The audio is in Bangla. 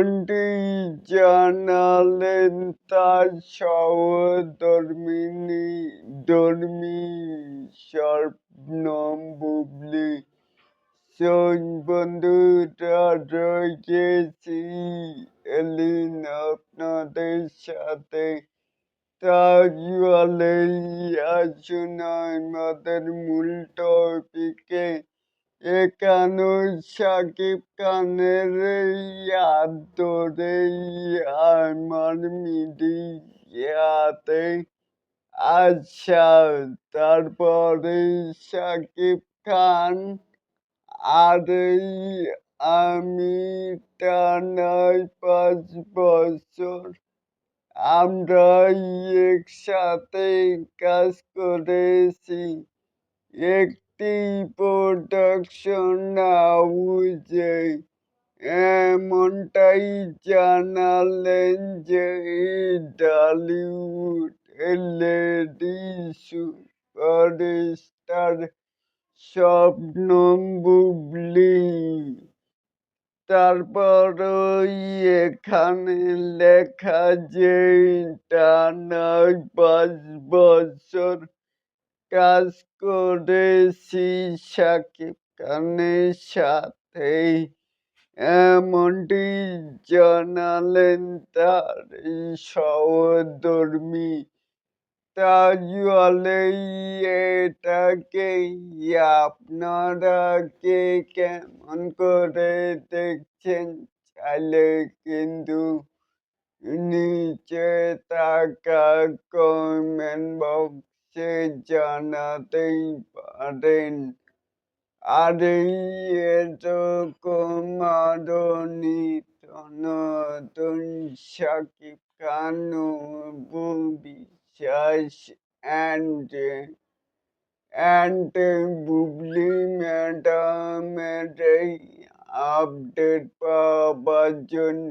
এমনটি জানালেন তার সহধর্মিণী ধর্মী শবনম বুবলি বন্ধুরা রয়েছি এলিন আপনাদের সাথে। তাহলে আসুন আমাদের মূল টপিকে এখানে সাকিব খানের ধরেই আমার মিডিয়াতে আসা তারপরে সাকিব খান। আর আমি টানায় পাঁচ বছর আমরা একসাথে কাজ করেছি। একটি প্রোডাকশন হাউসে এমনটাই জানালেন যে ঢালিউড লেডি সুপারস্টার শবনম বুবলি। তারপরই এখানে লেখা যে টানা পাঁচ বছর কাজ করেছি সাকিব খানের সাথে। এমনটি জানালেন তার সহধর্মী তাহলে এটাকে আপনারা কে কেমন করে দেখছেন? চাইলে কিন্তু নিচে থাকা কমেন্ট বক্সে জানাতেই পারেন। আর নিত্য নতুন সাকিব খান বিশ্বাস অ্যান্ড অ্যান্ড বুবলি ম্যাডামের আপডেট পাওয়ার জন্য